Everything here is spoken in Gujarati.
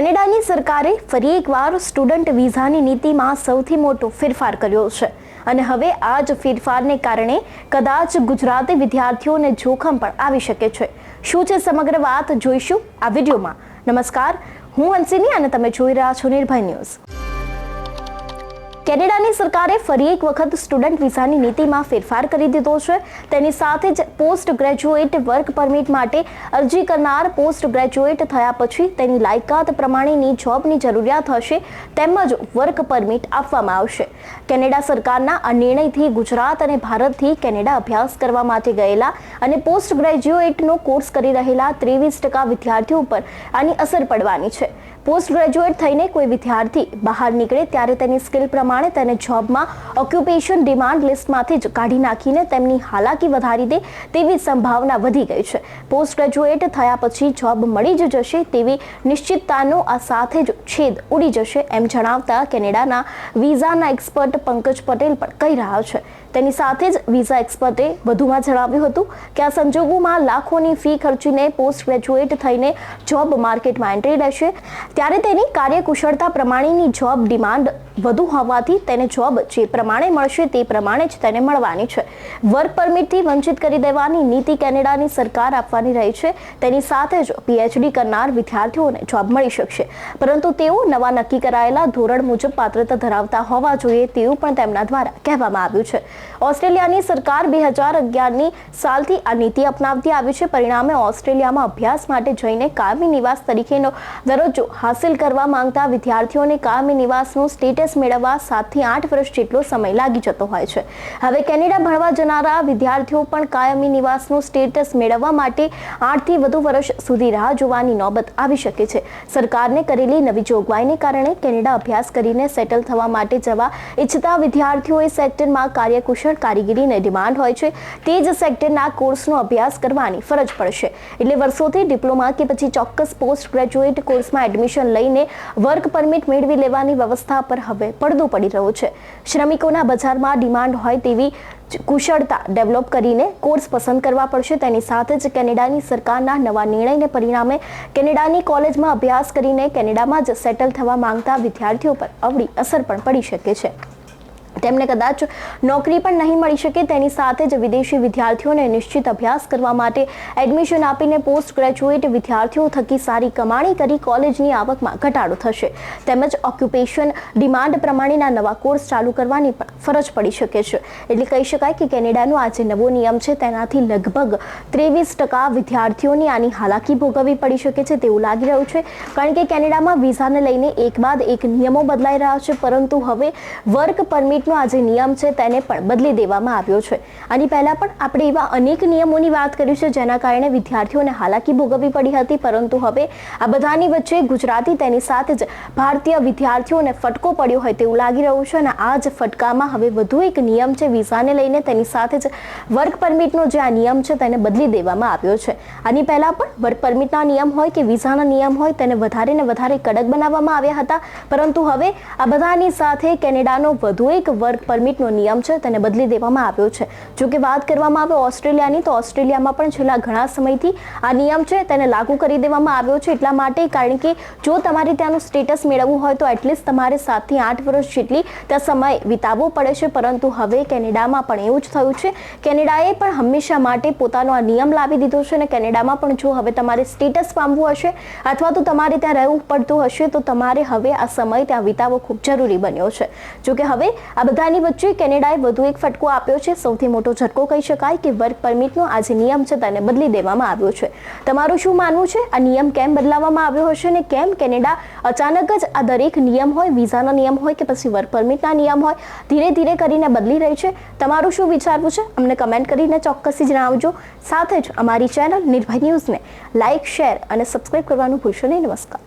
કેનેડાની સરકારે ફરી એકવાર સ્ટુડન્ટ વિઝાની નીતિમાં સૌથી મોટો ફેરફાર કર્યો છે. અને હવે આ જ ફેરફારને કારણે કદાચ ગુજરાતી વિદ્યાર્થીઓને જોખમ પણ આવી શકે છે. શું છે સમગ્ર વાત? જોઈશું આ વિડીયોમાં. નમસ્કાર. હું અંસિની અને તમે જોઈ રહ્યા છો નિર્ભય ન્યૂઝ. કેનેડાની સરકારે ફરી એક વખત સ્ટુડન્ટ વિઝાની નીતિમાં ફેરફાર કરી દીધો છે. તેની સાથે જ પોસ્ટ ગ્રેજ્યુએટ વર્ક પરમિટ માટે અરજી કરનાર પોસ્ટ ગ્રેજ્યુએટ થયા પછી તેની લાયકાત પ્રમાણેની જોબની જરૂરિયાત હશે તેમજ વર્ક પરમિટ આપવામાં આવશે. કેનેડા સરકારના આ નિર્ણયથી ગુજરાત અને ભારતથી કેનેડા અભ્યાસ કરવા માટે ગયેલા અને પોસ્ટ ગ્રેજ્યુએટનો કોર્સ કરી રહેલા ત્રેવીસ ટકા વિદ્યાર્થીઓ પર આની અસર પડવાની છે. પોસ્ટ ગ્રેજ્યુએટ થઈને કોઈ વિદ્યાર્થી બહાર નીકળે ત્યારે તેની સ્કિલ પ્રમાણે તેને જોબમાં ઓક્યુપેશન ડિમાન્ડ લિસ્ટમાંથી જ કાઢી નાખીને તેમની હાલાકી વધારી દે તેવી સંભાવના વધી ગઈ છે. પોસ્ટ ગ્રેજ્યુએટ થયા પછી જોબ મળી જ જશે તેવી નિશ્ચિતતાનો આ સાથે જ છેદ ઉડી જશે એમ જણાવતા કેનેડાના વિઝાના એક્સપર્ટ પંકજ પટેલ પણ કહી રહ્યા છે. તેની સાથે જ વિઝા એક્સપર્ટે વધુમાં જણાવ્યું હતું કે આ સંજોગોમાં લાખોની ફી ખર્ચીને પોસ્ટ ગ્રેજ્યુએટ થઈને જોબ માર્કેટમાં એન્ટ્રી રહેશે ત્યારે તેની કાર્યકુશળતા પ્રમાણેની જોબ ડિમાન્ડ વધુ હોવાથી તેને જોબ જે પ્રમાણે મળશે તે પ્રમાણે જ તેને મળવાની છે. વર્ક પરમિટથી વંચિત કરી દેવાની નીતિ કેનેડાની સરકાર આપવાની રહી છે. તેની સાથે જ પીએચડી કરનાર વિદ્યાર્થીઓને જોબ મળી શકશે. પરંતુ તેઓ નવા નક્કી કરાયેલા ધોરણ મુજબ પાત્રતા ધરાવતા હોવા જોઈએ તેવું પણ તેમના દ્વારા કહેવામાં આવ્યું છે. ઓસ્ટ્રેલિયાની સરકાર બે હજાર અગિયારની સાલથી આ નીતિ અપનાવતી આવી છે. પરિણામે ઓસ્ટ્રેલિયામાં અભ્યાસ માટે જઈને કાયમી નિવાસ તરીકેનો દરજ્જો હાંસિલ કરવા માંગતા વિદ્યાર્થીઓને કાયમી નિવાસનું સ્ટેટસ મેળવવા સાતથી આઠ વર્ષ જેટલો સમય લાગી જતો હોય છે. હવે કેનેડા ભણવા જનારા વિદ્યાર્થીઓ પણ કાયમી નિવાસનું સ્ટેટસ મેળવવા માટે આઠથી વધુ વર્ષ સુધી રાહ જોવાની નોબત આવી શકે છે. સરકારને કરેલી નવી જોગવાઈને કારણે કેનેડા અભ્યાસ કરીને સેટલ થવા માટે જવા ઈચ્છતા વિદ્યાર્થીઓએ સેક્ટરમાં કાર્યકુશળ કારીગરીને ડિમાન્ડ હોય છે, તે જ સેક્ટરના કોર્સનો અભ્યાસ કરવાની ફરજ પડશે. એટલે વર્ષોથી ડિપ્લોમા કે પછી ચોક્કસ પોસ્ટ ગ્રેજ્યુએટ કોર્સમાં એડમિશન લઈને વર્ક પરમિટ મેળવી લેવાની વ્યવસ્થા પર હવે પડદો પડી રહ્યો છે. શ્રમિકોના બજારમાં ડિમાન્ડ હોય તેવી કુશળતા ડેવલપ કરીને કોર્સ પસંદ કરવા પડશે. તેની સાથે જ કેનેડાની સરકારના નવા નિર્ણયને પરિણામે કેનેડાની કોલેજમાં અભ્યાસ કરીને કેનેડામાં જ સેટલ થવા માંગતા વિદ્યાર્થીઓ પર અવળી અસર પણ પડી શકે છે. તેમને કદાચ નોકરી પણ નહીં મળી શકે તેની સાથે જ વિદેશી વિદ્યાર્થીઓને નિશ્ચિત અભ્યાસ કરવા માટે એડમિશન આપીને પોસ્ટ ગ્રેજ્યુએટ વિદ્યાર્થીઓ થકી સારી કમાણી કરી કોલેજની આવકમાં ઘટાડો થશે. તેમજ ઓક્યુપેશન ડિમાન્ડ પ્રમાણેના નવા કોર્સ ચાલુ કરવાની પણ ફરજ પડી શકે છે. એટલે કહી શકાય કે કેનેડાનો આ જે નવો નિયમ છે, તેનાથી લગભગ ત્રેવીસ ટકા વિદ્યાર્થીઓની આની હાલાકી ભોગવવી પડી શકે છે તેવું લાગી રહ્યું છે. કારણ કે કેનેડામાં વિઝાને લઈને એક બાદ એક નિયમો બદલાઈ રહ્યા છે, પરંતુ હવે વર્ક પરમિટ નો આ નિયમ છે તેને પણ બદલી દેવામાં આવ્યો છે. આની પહેલાં પણ આપણે એવા અનેક નિયમોની વાત કરી છે જેના કારણે વિદ્યાર્થીઓને હાલાકી ભોગવવી પડી હતી, પરંતુ હવે આ બધાની વચ્ચે ગુજરાતી તેની સાથે જ ભારતીય વિદ્યાર્થીઓને ફટકો પડ્યો હોય તેવું લાગી રહ્યું છે અને આ જ ફટકામાં હવે વધુ એક નિયમ છે વિઝાને લઈને તેની સાથે જ વર્ક પરમિટનો જે આ નિયમ છે તેને બદલી દેવામાં આવ્યો છે. આની પહેલા પણ વર્ક પરમિટના નિયમ હોય કે વિઝાના નિયમ હોય તેને વધારે ને વધારે કડક બનાવવામાં આવ્યા હતા, પરંતુ હવે આ બધાની સાથે કેનેડાનો વધુ એક વર્ક પરમિટનો નિયમ છે તેને બદલી દેવામાં આવ્યો છે. જો કે વાત કરવામાં આવે ઓસ્ટ્રેલિયાની, તો ઓસ્ટ્રેલિયામાં પણ છેલ્લા ઘણા સમયથી આ નિયમ છે તેને લાગુ કરી દેવામાં આવ્યો છે. એટલા માટે કારણ કે જો તમારે ત્યાંનું સ્ટેટસ મેળવવું હોય તો એટલીસ્ટ તમારે સાતથી આઠ વર્ષ જેટલી ત્યાં સમય વિતાવવો પડે છે. પરંતુ હવે કેનેડામાં પણ એવું જ થયું છે. કેનેડાએ પણ હંમેશા માટે પોતાનો આ નિયમ લાવી દીધો છે અને કેનેડામાં પણ જો હવે તમારે સ્ટેટસ પામવું હશે અથવા તો તમારે ત્યાં રહેવું પડતું હશે તો તમારે હવે આ સમય ત્યાં વિતાવવો ખૂબ જરૂરી બન્યો છે. જો કે હવે આ બધાની વચ્ચે કેનેડાએ વધુ એક ફટકો આપ્યો છે. સૌથી મોટો ઝટકો કહી શકાય કે વર્ક પરમિટનો આ જે નિયમ છે તેને બદલી દેવામાં આવ્યો છે. તમારું શું માનવું છે? આ નિયમ કેમ બદલાવવામાં આવ્યો હશે ને કેમ કેનેડા અચાનક જ આ દરેક નિયમ હોય, વિઝાનો નિયમ હોય કે પછી વર્ક પરમિટના નિયમ હોય, ધીરે ધીરે કરીને બદલી રહી છે? તમારું શું વિચારવું છે? અમને કમેન્ટ કરીને ચોક્કસથી જણાવજો. સાથે જ અમારી ચેનલ નિર્ભય ન્યૂઝને લાઇક શેર અને સબસ્ક્રાઇબ કરવાનું ભૂલશો નહીં. નમસ્કાર.